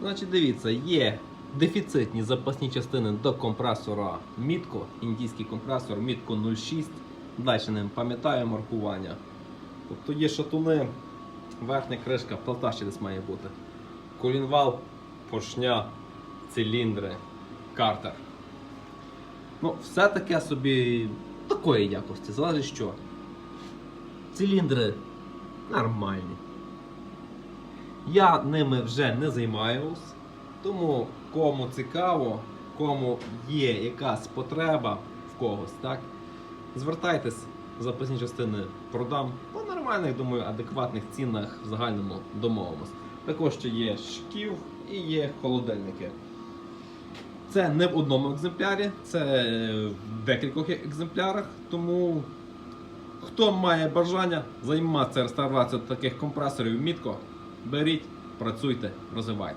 Значить, дивіться, є дефіцитні запасні частини до компресора Мітко, індійський компресор Мітко 06. Далі не пам'ятаю маркування. Тобто є шатуни, верхня кришка, плата ще десь має бути. Колінвал, поршня, циліндри, картер. Ну, все таке собі такої якості, залежить що. Циліндри нормальні. Я ними вже не займаюсь, тому кому цікаво, кому є якась потреба в когось, так? Звертайтесь, запасні частини продам по нормальних, думаю, адекватних цінах в загальному домовимось. Також ще є шків і є холодильники. Це не в одному екземплярі, це в декількох екземплярах. Тому хто має бажання займатися реставрацією таких компресорів мітко, беріть, працюйте, розвивайте.